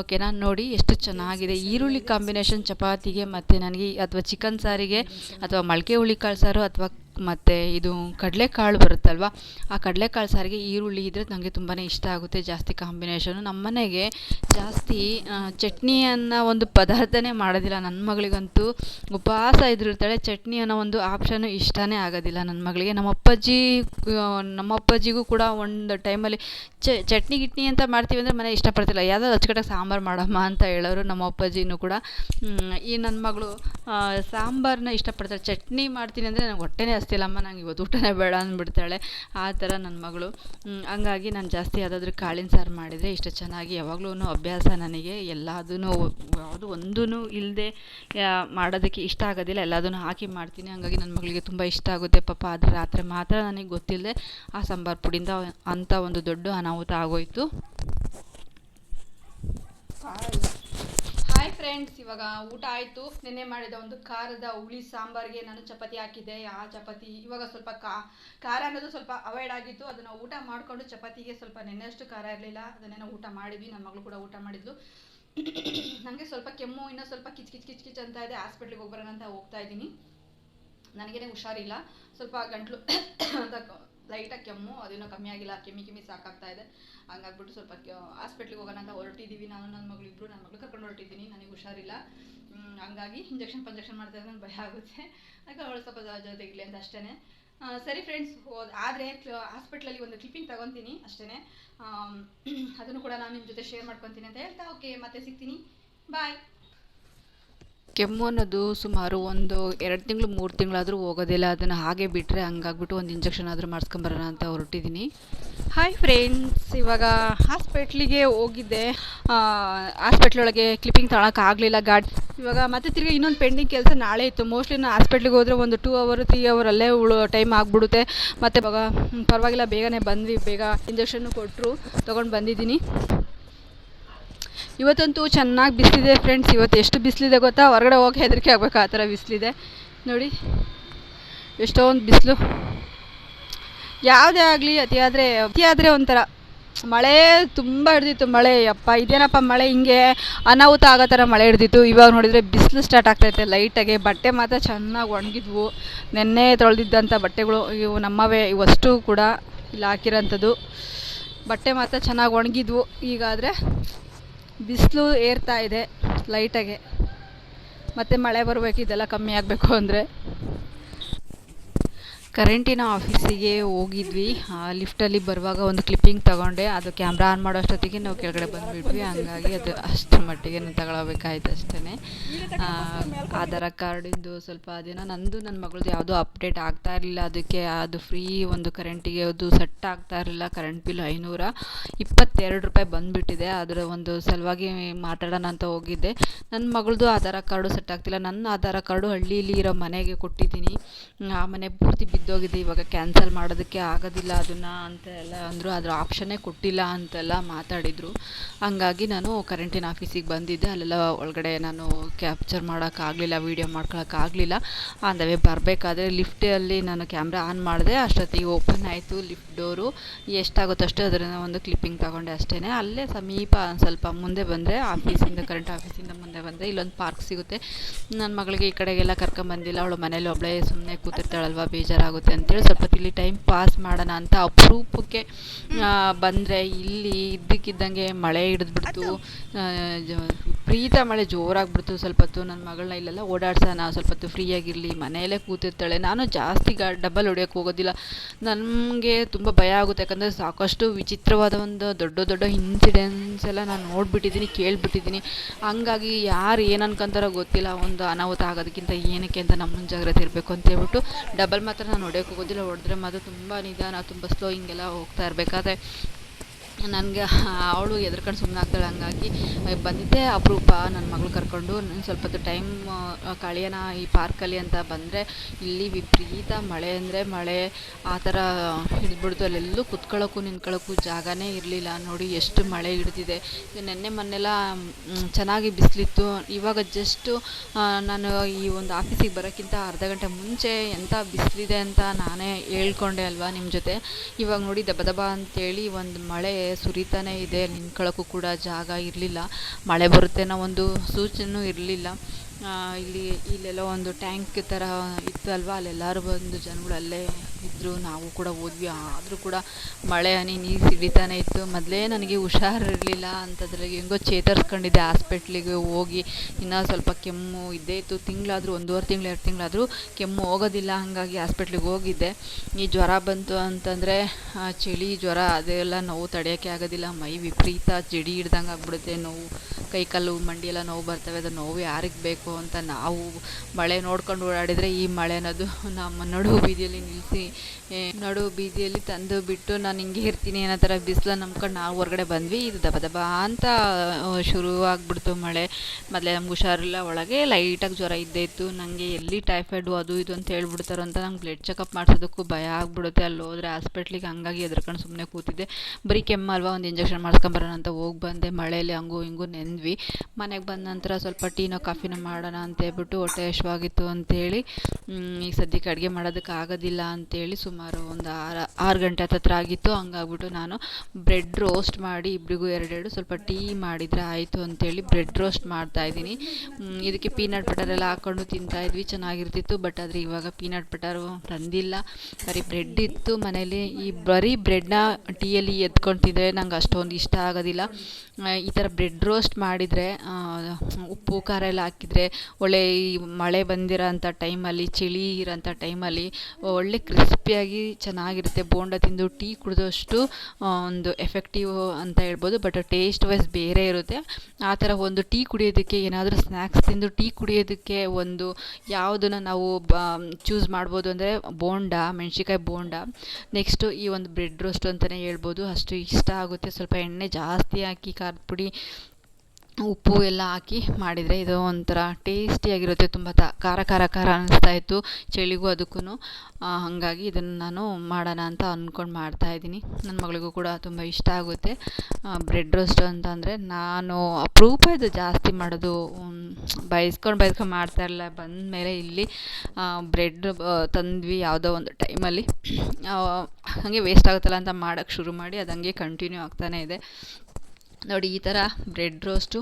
ಓಕೆನಾ ನೋಡಿ ಎಷ್ಟು ಚೆನ್ನಾಗಿದೆ. ಈರುಳ್ಳಿ ಕಾಂಬಿನೇಷನ್ ಚಪಾತಿಗೆ ಮತ್ತು ನನಗೆ ಅಥವಾ ಚಿಕನ್ ಸಾರಿಗೆ, ಅಥವಾ ಮೊಳಕೆ ಹುಳಿಕಾಳು ಸಾರು, ಅಥವಾ ಮತ್ತು ಇದು ಕಡಲೆಕಾಳು ಬರುತ್ತಲ್ವ? ಆ ಕಡಲೆಕಾಳು ಸಾರಿಗೆ ಈರುಳ್ಳಿ ಇದ್ದರೆ ನನಗೆ ತುಂಬಾ ಇಷ್ಟ ಆಗುತ್ತೆ. ಜಾಸ್ತಿ ಕಾಂಬಿನೇಷನು. ನಮ್ಮ ಮನೆಗೆ ಜಾಸ್ತಿ ಚಟ್ನಿಯನ್ನು ಒಂದು ಪದಾರ್ಥನೇ ಮಾಡೋದಿಲ್ಲ. ನನ್ನ ಮಗಳಿಗಂತೂ ಉಪವಾಸ ಇದ್ದಿರ್ತಾಳೆ, ಚಟ್ನಿ ಅನ್ನೋ ಒಂದು ಆಪ್ಷನ್ನು ಇಷ್ಟನೇ ಆಗೋದಿಲ್ಲ ನನ್ನ ಮಗಳಿಗೆ. ನಮ್ಮ ಅಪ್ಪಾಜಿ ನಮ್ಮ ಅಪ್ಪಾಜಿಗೂ ಕೂಡ ಒಂದು ಟೈಮಲ್ಲಿ ಚಟ್ನಿ, ಗಿಟ್ನಿ ಅಂತ ಮಾಡ್ತೀವಿ ಅಂದರೆ ಮನೆ ಇಷ್ಟಪಡ್ತಿಲ್ಲ. ಯಾವುದೋ ಅಚ್ಚುಕಟ್ಟಾಗಿ ಸಾಂಬಾರು ಮಾಡಮ್ಮ ಅಂತ ಹೇಳೋರು ನಮ್ಮ ಅಪ್ಪಾಜಿನೂ ಕೂಡ. ಈ ನನ್ನ ಮಗಳು ಸಾಂಬಾರನ್ನ ಇಷ್ಟಪಡ್ತಾಳೆ ಚಟ್ನಿ ಮಾಡ್ತೀನಿ ಅಂದರೆ ನನಗೆ ಹೊಟ್ಟೆನೇ ಜಾಸ್ತಿ ಅಲ್ಲಮ್ಮ ನಂಗೆ ಇವತ್ತು ಊಟನೇ ಬೇಡ ಅಂದ್ಬಿಡ್ತಾಳೆ. ಆ ಥರ ನನ್ನ ಮಗಳು. ಹಂಗಾಗಿ ನಾನು ಜಾಸ್ತಿ ಯಾವುದಾದ್ರೂ ಕಾಳಿನ ಸಾರು ಮಾಡಿದರೆ ಇಷ್ಟು. ಚೆನ್ನಾಗಿ ಯಾವಾಗಲೂ ಅಭ್ಯಾಸ ನನಗೆ. ಎಲ್ಲದೂ ಯಾವುದು ಒಂದೂ ಇಲ್ಲದೆ ಮಾಡೋದಕ್ಕೆ ಇಷ್ಟ ಆಗೋದಿಲ್ಲ. ಎಲ್ಲದನ್ನು ಹಾಕಿ ಮಾಡ್ತೀನಿ. ಹಂಗಾಗಿ ನನ್ನ ಮಗಳಿಗೆ ತುಂಬ ಇಷ್ಟ ಆಗುತ್ತೆ ಪಾಪ. ಆದರೆ ರಾತ್ರಿ ಮಾತ್ರ ನನಗೆ ಗೊತ್ತಿಲ್ಲದೆ ಆ ಸಾಂಬಾರು ಪುಡಿಯಿಂದ ಅಂಥ ಒಂದು ದೊಡ್ಡ ಅನಾಹುತ ಆಗೋಯಿತು. ಫ್ರೆಂಡ್ಸ್ ಇವಾಗ ಊಟ ಆಯಿತು. ನಿನ್ನೆ ಮಾಡಿದ ಒಂದು ಖಾರದ ಹುಳಿ ಸಾಂಬಾರಿಗೆ ನಾನು ಚಪಾತಿ ಹಾಕಿದ್ದೆ. ಆ ಚಪಾತಿ ಇವಾಗ ಸ್ವಲ್ಪ ಕಾ, ಖಾರ ಅನ್ನೋದು ಸ್ವಲ್ಪ ಅವಾಯ್ಡ್ ಆಗಿತ್ತು. ಅದನ್ನು ಊಟ ಮಾಡಿಕೊಂಡು ಚಪಾತಿಗೆ ಸ್ವಲ್ಪ ನೆನ್ನೆಷ್ಟು ಖಾರ ಇರಲಿಲ್ಲ. ಅದನ್ನೇನೋ ಊಟ ಮಾಡಿದ್ವಿ. ನನ್ನ ಮಗಳು ಕೂಡ ಊಟ ಮಾಡಿದ್ಲು. ನನಗೆ ಸ್ವಲ್ಪ ಕೆಮ್ಮು, ಇನ್ನೂ ಸ್ವಲ್ಪ ಕಿಚ್ ಕಿಚ್ ಕಿಚ್ ಕಿಚ್ ಅಂತ ಇದೆ. ಹಾಸ್ಪಿಟ್ಲಿಗೆ ಹೋಗ್ಬರೋಣ ಅಂತ ಹೋಗ್ತಾ ಇದ್ದೀನಿ. ನನಗೇನೆ ಹುಷಾರಿಲ್ಲ. ಸ್ವಲ್ಪ ಗಂಟ್ಲು, ಅಂತ ಲೈಟಾಗಿ ಕೆಮ್ಮು, ಅದೇನೋ ಕಮ್ಮಿ ಆಗಿಲ್ಲ, ಕೆಮ್ಮಿ ಕೆಮ್ಮಿ ಸಾಕಾಗ್ತಾ ಇದೆ. ಹಂಗಾಗ್ಬಿಟ್ಟು ಸ್ವಲ್ಪ ಹಾಸ್ಪಿಟ್ಲಿಗೆ ಹೋಗೋಣ ಅಂತ ಹೊರಟಿದ್ದೀವಿ ನಾನು ನನ್ನ ಮಗಳು ಇಬ್ಬರು ನನ್ನ ಮಗಳು ಕರ್ಕೊಂಡು ಹೊರಟಿದ್ದೀನಿ. ನನಗೆ ಹುಷಾರಿಲ್ಲ. ಹಂಗಾಗಿ ಇಂಜೆಕ್ಷನ್ ಪಂಜೆಕ್ಷನ್ ಮಾಡ್ತಾ ನಂಗೆ ಭಯ ಆಗುತ್ತೆ. ಅದಕ್ಕೆ ಅವಳು ಸ್ವಲ್ಪ ಜೊತೆಗಿರಲಿ ಅಂತ ಅಷ್ಟೇ ಸರಿ ಫ್ರೆಂಡ್ಸ್ ಹೋದ್ ಆದರೆ ಹಾಸ್ಪಿಟ್ಲಲ್ಲಿ ಒಂದು ಕ್ಲಿಪ್ಪಿಂಗ್ ತಗೊತೀನಿ ಅಷ್ಟೇ ಅದನ್ನು ಕೂಡ ನಾನು ನಿಮ್ಮ ಜೊತೆ ಶೇರ್ ಮಾಡ್ಕೊತೀನಿ ಅಂತ ಹೇಳ್ತಾ ಓಕೆ ಮತ್ತೆ ಸಿಗ್ತೀನಿ. ಬಾಯ್ ಕೆಮ್ಮು ಅನ್ನೋದು ಸುಮಾರು ಒಂದು ಎರಡು ತಿಂಗಳು, ಮೂರು ತಿಂಗಳಾದರೂ ಹೋಗೋದಿಲ್ಲ. ಅದನ್ನು ಹಾಗೆ ಬಿಟ್ಟರೆ ಹಂಗಾಗ್ಬಿಟ್ಟು ಒಂದು ಇಂಜೆಕ್ಷನ್ ಆದರೂ ಮಾಡಿಸ್ಕೊಂಬರೋಣ ಅಂತ ಹೊರಟಿದ್ದೀನಿ ಹಾಯ್ ಫ್ರೆಂಡ್ಸ್ ಇವಾಗ ಹಾಸ್ಪಿಟ್ಲಿಗೆ ಹೋಗಿದ್ದೆ. ಹಾಸ್ಪಿಟ್ಲೊಳಗೆ ಕ್ಲಿಪ್ಪಿಂಗ್ ತಗೊಳಕ್ಕಾಗಲಿಲ್ಲ ಗಾಡಿ ಇವಾಗ ಮತ್ತೆ ತಿರ್ಗಿ ಇನ್ನೊಂದು ಪೆಂಡಿಂಗ್ ಕೆಲಸ ನಾಳೆ ಇತ್ತು. ಮೋಸ್ಟ್ಲಿ ನಾನು ಹಾಸ್ಪಿಟ್ಲಿಗೆ ಹೋದರೆ ಒಂದು ಟೂ ಅವರ್ ತ್ರೀ ಅವರ್ ಅಲ್ಲೇ ಉಳು ಟೈಮ್ ಆಗಿಬಿಡುತ್ತೆ. ಮತ್ತು ಇವಾಗ ಪರವಾಗಿಲ್ಲ, ಬೇಗನೆ ಬಂದ್ವಿ. ಬೇಗ ಇಂಜೆಕ್ಷನ್ನು ಕೊಟ್ಟರು ತೊಗೊಂಡು ಬಂದಿದ್ದೀನಿ. ಇವತ್ತಂತೂ ಚೆನ್ನಾಗಿ ಬಿಸಿಲಿದೆ ಫ್ರೆಂಡ್ಸ್ ಇವತ್ತು ಎಷ್ಟು ಬಿಸಿಲಿದೆ ಗೊತ್ತಾ? ಹೊರಗಡೆ ಹೋಗಿ ಹೆದರಿಕೆ ಆಗಬೇಕು ಆ ಥರ ಬಿಸಿಲಿದೆ. ನೋಡಿ, ಎಷ್ಟೊಂದು ಬಿಸಿಲು. ಯಾವುದೇ ಆಗಲಿ ಅತಿಯಾದರೆ ಅತಿಯಾದರೆ ಒಂಥರ ಮಳೆ ತುಂಬ ಹಿಡ್ದಿತ್ತು, ಮಳೆ. ಅಪ್ಪ ಇದೇನಪ್ಪ ಮಳೆ? ಹಿಂಗೆ ಅನಾಹುತ ಆಗೋ ಥರ ಮಳೆ ಹಿಡ್ದಿತ್ತು. ಇವಾಗ ನೋಡಿದರೆ ಬಿಸಿಲು ಸ್ಟಾರ್ಟ್ ಆಗ್ತೈತೆ ಲೈಟಾಗಿ ಬಟ್ಟೆ ಮಾತ್ರ ಚೆನ್ನಾಗಿ ಒಣಗಿದ್ವು. ನೆನ್ನೆ ತೊಳೆದಿದ್ದಂಥ ಬಟ್ಟೆಗಳು, ಇವು ನಮ್ಮವೇ, ಇವಷ್ಟು ಕೂಡ ಇಲ್ಲಿ ಹಾಕಿರೋಂಥದ್ದು. ಬಟ್ಟೆ ಮಾತ್ರ ಚೆನ್ನಾಗಿ ಒಣಗಿದ್ವು. ಈಗಾದರೆ ಬಿಸಿಲು ಏರ್ತಾ ಇದೆ ಲೈಟಾಗೆ ಮತ್ತು ಮಳೆ ಬರಬೇಕು ಇದೆಲ್ಲ ಕಮ್ಮಿ ಆಗಬೇಕು ಅಂದರೆ. ಕರೆಂಟಿನ ಆಫೀಸಿಗೆ ಹೋಗಿದ್ವಿ. ಲಿಫ್ಟಲ್ಲಿ ಬರುವಾಗ ಒಂದು ಕ್ಲಿಪ್ಪಿಂಗ್ ತಗೊಂಡೆ. ಅದು ಕ್ಯಾಮ್ರಾ ಆನ್ ಮಾಡೋ ಅಷ್ಟೊತ್ತಿಗೆ ನಾವು ಕೆಳಗಡೆ ಬಂದುಬಿಟ್ವಿ. ಹಂಗಾಗಿ ಅದು ಅಷ್ಟರ ಮಟ್ಟಿಗೆ ನಾನು ತಗೊಳ್ಬೇಕಾಯ್ತು ಅಷ್ಟೇ ಆಧಾರ ಕಾರ್ಡಿಂದು ಸ್ವಲ್ಪ ಅದೇನೋ, ನಂದು ನನ್ನ ಮಗಳದ್ದು ಯಾವುದೂ ಅಪ್ಡೇಟ್ ಆಗ್ತಾ ಇರಲಿಲ್ಲ. ಅದಕ್ಕೆ ಅದು ಫ್ರೀ ಒಂದು ಕರೆಂಟಿಗೆ ಅದು ಸೆಟ್ ಆಗ್ತಾ ಇರಲಿಲ್ಲ. ಕರೆಂಟ್ ಬಿಲ್ ಐನೂರ ಇಪ್ಪತ್ತೆರಡು ರೂಪಾಯಿ ಬಂದುಬಿಟ್ಟಿದೆ. ಅದರ ಒಂದು ಸಲುವಾಗಿ ಮಾತಾಡೋಣ ಅಂತ ಹೋಗಿದ್ದೆ. ನನ್ನ ಮಗಳದು ಆಧಾರ ಕಾರ್ಡು ಸೆಟ್ ಆಗ್ತಿಲ್ಲ. ನನ್ನ ಆಧಾರ ಕಾರ್ಡು ಹಳ್ಳಿಯಲ್ಲಿ ಇರೋ ಮನೆಗೆ ಕೊಟ್ಟಿದ್ದೀನಿ. ಆ ಮನೆ ಪೂರ್ತಿ ಬಿದ್ದೋಗಿದೆ, ಇವಾಗ ಕ್ಯಾನ್ಸಲ್ ಮಾಡೋದಕ್ಕೆ ಆಗೋದಿಲ್ಲ ಅದನ್ನು ಅಂತ ಎಲ್ಲ ಅಂದರು ಅದರ ಆಪ್ಷನ್ನೇ ಕೊಟ್ಟಿಲ್ಲ ಅಂತೆಲ್ಲ ಮಾತಾಡಿದರು. ಹಂಗಾಗಿ ನಾನು ಕರೆಂಟಿನ ಆಫೀಸಿಗೆ ಬಂದಿದ್ದೆ, ಅಲ್ಲೆಲ್ಲ ಒಳಗಡೆ ನಾನು ಕ್ಯಾಪ್ಚರ್ ಮಾಡೋಕ್ಕಾಗಲಿಲ್ಲ ವೀಡಿಯೋ ಮಾಡ್ಕೊಳಕ್ಕಾಗಲಿಲ್ಲ ಅಂದವೇ ಬರಬೇಕಾದ್ರೆ ಲಿಫ್ಟಲ್ಲಿ ನಾನು ಕ್ಯಾಮ್ರಾ ಆನ್ ಮಾಡಿದೆ, ಅಷ್ಟೊತ್ತಿಗೆ ಓಪನ್ ಆಯಿತು ಲಿಫ್ಟ್ ಡೋರು ಎಷ್ಟಾಗುತ್ತೋ ಅಷ್ಟು ಅದನ್ನು ಒಂದು ಕ್ಲಿಪ್ಪಿಂಗ್ ತಗೊಂಡೆ ಅಷ್ಟೇ ಅಲ್ಲೇ ಸಮೀಪ ಸ್ವಲ್ಪ ಮುಂದೆ ಬಂದರೆ ಆಫೀಸಿಂದ ಕರೆಂಟ್ ಆಫೀಸಿಂದ ಮುಂದೆ ಬಂದರೆ ಇಲ್ಲೊಂದು ಪಾರ್ಕ್ ಸಿಗುತ್ತೆ. ನನ್ನ ಮಗಳಿಗೆ ಈ ಕಡೆಗೆಲ್ಲ ಕರ್ಕೊಂಬಂದಿಲ್ಲ ಅವಳು ಮನೇಲಿ ಒಬ್ಬಳೇ ಸುಮ್ಮನೆ ಕೂತಿರ್ತಾಳಲ್ವ ಬೇಜಾರಾಗುತ್ತೆ ಅಂತೇಳಿ ಸ್ವಲ್ಪ ಇಲ್ಲಿ ಟೈಮ್ ಪಾಸ್ ಮಾಡೋಣ ಅಂತ ಅಪರೂಪಕ್ಕೆ ಬಂದರೆ ಇಲ್ಲಿ ಇದ್ದಕ್ಕಿದ್ದಂಗೆ ಮಳೆ ಹಿಡಿದ್ಬಿಡ್ತು. ವಿಪರೀತ ಮಳೆ ಜೋರಾಗ್ಬಿಡ್ತು. ಸ್ವಲ್ಪ ಹೊತ್ತು ನನ್ನ ಮಗಳನ್ನ ಇಲ್ಲೆಲ್ಲ ಓಡಾಡ್ಸೋಣ, ಸ್ವಲ್ಪ ಹೊತ್ತು ಫ್ರೀಯಾಗಿರಲಿ ಮನೆಯಲ್ಲೇ ಕೂತಿರ್ತಾಳೆ. ನಾನು ಜಾಸ್ತಿ ಗಾ ಡಬ್ಬಲ್ ಹೊಡೆಯೋಕೆ ಹೋಗೋದಿಲ್ಲ. ನನಗೆ ತುಂಬ ಭಯ ಆಗುತ್ತೆ. ಯಾಕಂದರೆ ಸಾಕಷ್ಟು ವಿಚಿತ್ರವಾದ ಒಂದು ದೊಡ್ಡ ದೊಡ್ಡ ಇನ್ಸಿಡೆನ್ಸ್ ಎಲ್ಲ ನಾನು ನೋಡಿಬಿಟ್ಟಿದ್ದೀನಿ, ಕೇಳಿಬಿಟ್ಟಿದ್ದೀನಿ. ಹಂಗಾಗಿ ಯಾರು ಏನು ಅನ್ಕೊಂತಾರೋ ಗೊತ್ತಿಲ್ಲ. ಒಂದು ಅನಾಹುತ ಆಗೋದಕ್ಕಿಂತ ಏನಕ್ಕೆ ಅಂತ ನಮ್ಮ ಮುಂಜಾಗ್ರತೆ ಇರಬೇಕು ಅಂತ ಹೇಳ್ಬಿಟ್ಟು ಡಬಲ್ ಮಾತ್ರ ನಾನು ಹೊಡೆಯೋಕೆ ಹೋಗೋದಿಲ್ಲ. ಹೊಡೆದ್ರೆ ಮಾತ್ರ ತುಂಬ ನಿಧಾನ, ತುಂಬ ಸ್ಲೋ ಹಿಂಗೆಲ್ಲ ಹೋಗ್ತಾ ಇರಬೇಕಾದ್ರೆ. ನನಗೆ ಅವಳು ಎದ್ರುಕಂಡು ಸುಮ್ಮನೆ ಆಗ್ತಾಳೆ ಹಂಗಾಗಿ ಬಂದಿದ್ದೆ, ಅಪರೂಪ ನನ್ನ ಮಗಳು ಕರ್ಕೊಂಡು ನಾನು ಸ್ವಲ್ಪ ಹೊತ್ತು ಟೈಮ್ ಕಳೆಯೋಣ ಈ ಪಾರ್ಕಲ್ಲಿ ಅಂತ ಬಂದರೆ, ಇಲ್ಲಿ ವಿಪರೀತ ಮಳೆ ಅಂದರೆ ಮಳೆ, ಆ ಥರ ಹಿಡಿದ್ಬಿಡ್ತು. ಅಲ್ಲೆಲ್ಲೂ ಕುತ್ಕೊಳ್ಳೋಕ್ಕೂ ನಿಂತ್ಕೊಳ್ಳೋಕ್ಕೂ ಜಾಗನೇ ಇರಲಿಲ್ಲ. ನೋಡಿ ಎಷ್ಟು ಮಳೆ ಹಿಡಿದಿದೆ. ನೆನ್ನೆ ಮೊನ್ನೆಲ್ಲ ಚೆನ್ನಾಗಿ ಬಿಸಿಲಿತ್ತು. ಇವಾಗ ಜಸ್ಟು ನಾನು ಈ ಒಂದು ಆಫೀಸಿಗೆ ಬರೋಕ್ಕಿಂತ ಅರ್ಧ ಗಂಟೆ ಮುಂಚೆ ಎಂಥ ಬಿಸಿಲಿದೆ ಅಂತ ನಾನೇ ಹೇಳ್ಕೊಂಡೆ ಅಲ್ವಾ ನಿಮ್ಮ ಜೊತೆ? ಇವಾಗ ನೋಡಿ ದಬ ದಬ ಅಂತೇಳಿ ಒಂದು ಮಳೆ ಸುರಿತಾನೇ ಇದೆ, ನಿಂತ್ಕೊಳ್ಳೋಕ್ಕೂ ಕೂಡ ಜಾಗ ಇರಲಿಲ್ಲ. ಮಳೆ ಬರುತ್ತೆ ಅನ್ನೋ ಒಂದು ಸೂಚನೆಯೂ ಇರಲಿಲ್ಲ. ಇಲ್ಲಿ ಇಲ್ಲೆಲ್ಲೋ ಒಂದು ಟ್ಯಾಂಕ್ ಥರ ಇತ್ತು ಅಲ್ವಾ ಅಲ್ಲೆಲ್ಲರೂ ಬಂದು ಜನಗಳು ಅಲ್ಲೇ ಹೋಗಿದ್ರು ನಾವು ಕೂಡ ಹೋದ್ವಿ ಆದರೂ ಕೂಡ ಮಳೆ, ಹನಿ, ನೀರು ಸಿಡಿತಾನೆ ಇತ್ತು. ಮೊದಲೇ ನನಗೆ ಹುಷಾರಿರಲಿಲ್ಲ ಅಂತದ್ರಲ್ಲಿ ಹೆಂಗೋ ಚೇತರಿಸ್ಕೊಂಡಿದ್ದೆ ಹಾಸ್ಪಿಟ್ಲಿಗೆ ಹೋಗಿ. ಇನ್ನೂ ಸ್ವಲ್ಪ ಕೆಮ್ಮು ಇದ್ದೇ ಇತ್ತು. ತಿಂಗಳಾದರೂ, ಒಂದೂವರೆ ತಿಂಗಳು, ಎರಡು ತಿಂಗಳಾದರೂ ಕೆಮ್ಮು ಹೋಗೋದಿಲ್ಲ. ಹಾಗಾಗಿ ಹಾಸ್ಪಿಟ್ಲಿಗೆ ಹೋಗಿದ್ದೆ. ಈ ಜ್ವರ ಬಂತು ಅಂತಂದರೆ ಚಳಿ, ಜ್ವರ, ಅದೆಲ್ಲ ನೋವು ತಡೆಯೋಕ್ಕೆ ಆಗೋದಿಲ್ಲ. ಮೈ ವಿಪರೀತ ಜಡಿ ಹಿಡ್ದಂಗೆ ಆಗ್ಬಿಡುತ್ತೆ. ನೋವು, ಕೈ ಕಾಲು ಮಂಡಿ ಎಲ್ಲ ನೋವು ಬರ್ತವೆ. ಅದು ನೋವು ಯಾರಿಗೆ ಬೇಕು ಅಂತ ನಾವು ಮಳೆ ನೋಡ್ಕೊಂಡು ಓಡಾಡಿದರೆ ಈ ಮಳೆ ಅನ್ನೋದು ನಮ್ಮ ನಡು ಬೀದಿಯಲ್ಲಿ ನಿಲ್ಲಿಸಿ ನಡು, ಬೀದಿಯಲ್ಲಿ ತಂದು ಬಿಟ್ಟು ನಾನು ಹಿಂಗೆ ಇರ್ತೀನಿ ಅನ್ನೋ ಥರ ಬಿಸಿಲು ನಂಬ್ಕೊಂಡು ನಾವು ಹೊರಗಡೆ ಬಂದ್ವಿ. ಇದು ದಬ ದಬ ಅಂತ ಶುರುವಾಗ್ಬಿಡ್ತು ಶುರು ಮಳೆ. ಮೊದಲೇ ನಮ್ಗೆ ಹುಷಾರಿಲ್ಲ, ಒಳಗೆ ಲೈಟಾಗಿ ಜ್ವರ ಇದ್ದೇ ಇತ್ತು. ನನಗೆ ಎಲ್ಲಿ ಟೈಫಾಯ್ಡು ಅದು ಇದು ಅಂತ ಹೇಳ್ಬಿಡ್ತಾರೋ ಅಂತ ನಂಗೆ ಬ್ಲಡ್ ಚೆಕಪ್ ಮಾಡಿಸೋದಕ್ಕೂ ಭಯ ಆಗ್ಬಿಡುತ್ತೆ. ಅಲ್ಲಿ ಹೋದರೆ ಹಾಸ್ಪಿಟ್ಲಿಗೆ ಹಂಗಾಗಿ ಎದ್ರಕೊಂಡು ಸುಮ್ಮನೆ ಕೂತಿದ್ದೆ. ಬರೀ ಕೆಮ್ಮಲ್ವಾ, ಒಂದು ಇಂಜೆಕ್ಷನ್ ಮಾಡಿಸ್ಕೊಂಬರೋಣ ಅಂತ ಹೋಗಿ ಬಂದೆ. ಮಳೆಯಲ್ಲಿ ಹಂಗೂ ಹಿಂಗೂ ನೆಂದ್ವಿ ಮನೆಗೆ ಬಂದ ನಂತರ ಸ್ವಲ್ಪ ಟೀನೋ, ಕಾಫಿನೋ ಮಾಡೋಣ ಅಂತ ಹೇಳ್ಬಿಟ್ಟು ಹೊಟ್ಟೆ ಹಶ್ವಾಗಿತ್ತು ಅಂತೇಳಿ ಈಗ ಸದ್ಯಕ್ಕೆ ಅಡುಗೆ ಮಾಡೋದಕ್ಕೆ ಆಗೋದಿಲ್ಲ ಅಂತೇಳಿ ಸುಮಾರು ಒಂದು ಆರು ಆರು ಗಂಟೆ ಹತ್ತತ್ರ ಆಗಿತ್ತು. ಹಂಗಾಗ್ಬಿಟ್ಟು ನಾನು ಬ್ರೆಡ್ ರೋಸ್ಟ್ ಮಾಡಿ ಇಬ್ಬರಿಗೂ ಎರಡೆರಡು ಸ್ವಲ್ಪ ಟೀ ಮಾಡಿದರೆ ಆಯಿತು ಅಂತೇಳಿ ಬ್ರೆಡ್ ರೋಸ್ಟ್ ಮಾಡ್ತಾ ಇದ್ದೀನಿ. ಇದಕ್ಕೆ ಪೀನಟ್ ಬಟರ್ ಎಲ್ಲ ಹಾಕ್ಕೊಂಡು ತಿಂತಾಯಿದ್ವಿ ಚೆನ್ನಾಗಿರ್ತಿತ್ತು, ಬಟ್ ಆದರೆ ಇವಾಗ ಪೀನಟ್ ಬಟರು ತಂದಿಲ್ಲ ಬರೀ ಬ್ರೆಡ್ ಇತ್ತು ಮನೇಲಿ. ಈ ಬರೀ ಬ್ರೆಡ್ನ ಟೀಯಲ್ಲಿ ಎತ್ಕೊಂಡು ತಿಂದರೆ ನಂಗೆ ಅಷ್ಟೊಂದು ಇಷ್ಟ ಆಗೋದಿಲ್ಲ. ಈ ಥರ ಬ್ರೆಡ್ ರೋಸ್ಟ್ ಮಾಡಿದರೆ ಉಪ್ಪು, ಖಾರ ಎಲ್ಲ ಹಾಕಿದರೆ ಒಳ್ಳೆ ಈ ಮಳೆ ಬಂದಿರೋ ಅಂಥ ಟೈಮಲ್ಲಿ, ಚಳಿ ಇರೋಂಥ ಟೈಮಲ್ಲಿ ಒಳ್ಳೆ ಕ್ರಿಸ್ಪಿಯಾಗಿ ಚೆನ್ನಾಗಿರುತ್ತೆ. ಬೋಂಡ ತಿಂದು ಟೀ ಕುಡಿದಷ್ಟು ಒಂದು ಎಫೆಕ್ಟಿವ್ ಅಂತ ಹೇಳ್ಬೋದು. ಬಟ್ ಟೇಸ್ಟ್ ವೈಸ್ ಬೇರೆ ಇರುತ್ತೆ. ಆ ಥರ ಒಂದು ಟೀ ಕುಡಿಯೋದಕ್ಕೆ ಏನಾದರೂ ಸ್ನ್ಯಾಕ್ಸ್ ತಿಂದು ಟೀ ಕುಡಿಯೋದಕ್ಕೆ ಒಂದು ಯಾವುದನ್ನು ನಾವು, ಬ ಚೂಸ್ ಮಾಡ್ಬೋದು ಅಂದರೆ ಬೋಂಡ ಮೆಣಸಿಕಾಯಿ ಬೋಂಡ. ನೆಕ್ಸ್ಟು ಈ ಒಂದು ಬ್ರೆಡ್ ರೋಸ್ಟ್ ಅಂತಲೇ ಹೇಳ್ಬೋದು. ಅಷ್ಟು ಇಷ್ಟ ಆಗುತ್ತೆ. ಸ್ವಲ್ಪ ಎಣ್ಣೆ ಜಾಸ್ತಿ ಹಾಕಿ, ಖಾರದ ಪುಡಿ ಉಪ್ಪು ಎಲ್ಲ ಹಾಕಿ ಮಾಡಿದರೆ ಇದು ಒಂಥರ ಟೇಸ್ಟಿಯಾಗಿರುತ್ತೆ, ತುಂಬ ತ, ಖಾರ ಖಾರ ಖಾರ ಅನ್ನಿಸ್ತಾ ಇತ್ತು ಚಳಿಗೂ ಅದಕ್ಕೂ ಹಾಗಾಗಿ ಇದನ್ನು ನಾನು ಮಾಡೋಣ ಅಂತ ಅಂದ್ಕೊಂಡು ಮಾಡ್ತಾಯಿದ್ದೀನಿ ನನ್ನ ಮಗಳಿಗೂ ಕೂಡ ತುಂಬ ಇಷ್ಟ ಆಗುತ್ತೆ. ಬ್ರೆಡ್ ರೋಸ್ಟ್ ಅಂತಂದರೆ ನಾನು ಅಪರೂಪ ಇದು ಜಾಸ್ತಿ ಮಾಡೋದು ಬಯಸ್ಕೊಂಡು ಬಯಸ್ಕೊಂಡು ಮಾಡ್ತಾ ಇರಲಿಲ್ಲ ಬಂದ ಮೇಲೆ ಇಲ್ಲಿ ಬ್ರೆಡ್ ತಂದ್ವಿ ಯಾವುದೋ ಒಂದು ಟೈಮಲ್ಲಿ. ಹಾಗೆ ವೇಸ್ಟ್ ಆಗುತ್ತಲ್ಲ ಅಂತ ಮಾಡೋಕ್ಕೆ ಶುರು ಮಾಡಿ ಅದು ಹಂಗೆ ಕಂಟಿನ್ಯೂ ಆಗ್ತಾನೇ ಇದೆ. ನೋಡಿ, ಈ ಥರ ಬ್ರೆಡ್ ರೋಸ್ಟು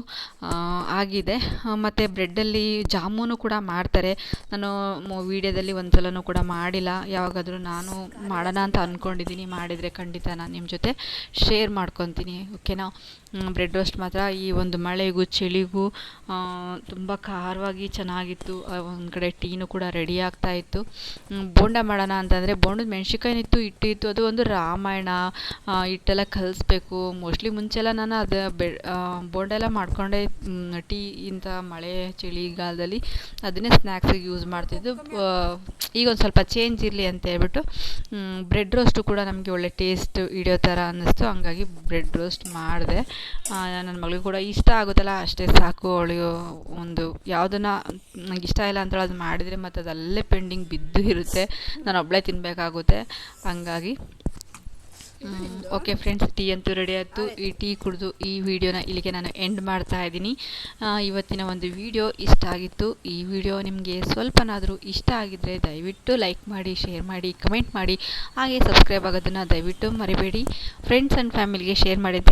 ಆಗಿದೆ. ಮತ್ತು ಬ್ರೆಡ್ಡಲ್ಲಿ ಜಾಮೂನು ಕೂಡ ಮಾಡ್ತಾರೆ. ನಾನು ವೀಡಿಯೋದಲ್ಲಿ ಒಂದು ಸಲನೂ ಕೂಡ ಮಾಡಿಲ್ಲ. ಯಾವಾಗಾದರೂ ನಾನು ಮಾಡೋಣ ಅಂತ ಅಂದ್ಕೊಂಡಿದ್ದೀನಿ ಮಾಡಿದರೆ ಖಂಡಿತ ನಾನು ನಿಮ್ಮ ಜೊತೆ ಶೇರ್ ಮಾಡ್ಕೊತೀನಿ ಓಕೆನಾ ಬ್ರೆಡ್ ರೋಸ್ಟ್ ಮಾತ್ರ. ಈ ಒಂದು ಮಳೆಗೂ, ಚಳಿಗೂ ತುಂಬ ಖಾರವಾಗಿ ಚೆನ್ನಾಗಿತ್ತು. ಒಂದು ಕಡೆ ಟೀನು ಕೂಡ ರೆಡಿ ಆಗ್ತಾ ಇತ್ತು. ಬೋಂಡ ಮಾಡೋಣ ಅಂತಂದರೆ, ಬೋಂಡದ ಮೆಣ್ಸಿನ್ಕಾಯಿನಿತ್ತು ಹಿಟ್ಟಿತ್ತು ಅದು ಒಂದು ರಾಮಾಯಣ ಹಿಟ್ಟೆಲ್ಲ ಕಲಿಸ್ಬೇಕು. ಮೋಸ್ಟ್ಲಿ ಮುಂಚೆಲ್ಲ ನಾನು ಅದು ಬೆ ಬೋಂಡೆಲ್ಲ ಮಾಡಿಕೊಂಡೆ ಟೀ ಇಂಥ ಮಳೆ ಚಳಿಗಾಲದಲ್ಲಿ ಅದನ್ನೇ ಸ್ನ್ಯಾಕ್ಸಿಗೆ ಯೂಸ್ ಮಾಡ್ತಿದ್ದು. ಈಗ ಒಂದು ಸ್ವಲ್ಪ ಚೇಂಜ್ ಇರಲಿ ಅಂತ ಹೇಳ್ಬಿಟ್ಟು ಬ್ರೆಡ್ ರೋಸ್ಟು ಕೂಡ ನಮಗೆ ಒಳ್ಳೆ ಟೇಸ್ಟ್ ಹಿಡಿಯೋ ಥರ ಅನ್ನಿಸ್ತು. ಹಂಗಾಗಿ ಬ್ರೆಡ್ ರೋಸ್ಟ್ ಮಾಡಿದೆ. ನನ್ನ ಮಗಳಿಗೂ ಕೂಡ ಇಷ್ಟ ಆಗುತ್ತಲ್ಲ, ಅಷ್ಟೇ ಸಾಕು ಅವಳಿಗೆ ಒಂದು ಯಾವುದನ್ನು ನಂಗೆ ಇಷ್ಟ ಇಲ್ಲ ಅಂತ ಅದು ಮಾಡಿದರೆ ಮತ್ತು ಅದಲ್ಲೇ ಪೆಂಡಿಂಗ್ ಬಿದ್ದು ಇರುತ್ತೆ. ನಾನು ಒಬ್ಬಳೇ ತಿನ್ನಬೇಕಾಗುತ್ತೆ ಹಂಗಾಗಿ ಓಕೆ ಫ್ರೆಂಡ್ಸ್ ಟೀ ಅಂತೂ ರೆಡಿ ಆಯಿತು. ಈ ಟೀ ಕುಡಿದು ಈ ವಿಡಿಯೋನ ಇಲ್ಲಿಗೆ ನಾನು ಎಂಡ್ ಮಾಡ್ತಾ ಇದ್ದೀನಿ. ಇವತ್ತಿನ ಒಂದು ವಿಡಿಯೋ ಇಷ್ಟ ಆಗಿತ್ತು. ಈ ವಿಡಿಯೋ ನಿಮಗೆ ಸ್ವಲ್ಪನಾದರೂ ಇಷ್ಟ ಆಗಿದ್ದರೆ ದಯವಿಟ್ಟು ಲೈಕ್ ಮಾಡಿ ಶೇರ್ ಮಾಡಿ ಕಮೆಂಟ್ ಮಾಡಿ. ಹಾಗೆ ಸಬ್ಸ್ಕ್ರೈಬ್ ಆಗೋದನ್ನು ದಯವಿಟ್ಟು ಮರಿಬೇಡಿ. ಫ್ರೆಂಡ್ಸ್ ಆ್ಯಂಡ್ ಫ್ಯಾಮಿಲಿಗೆ ಶೇರ್ ಮಾಡಿದ್ದೆ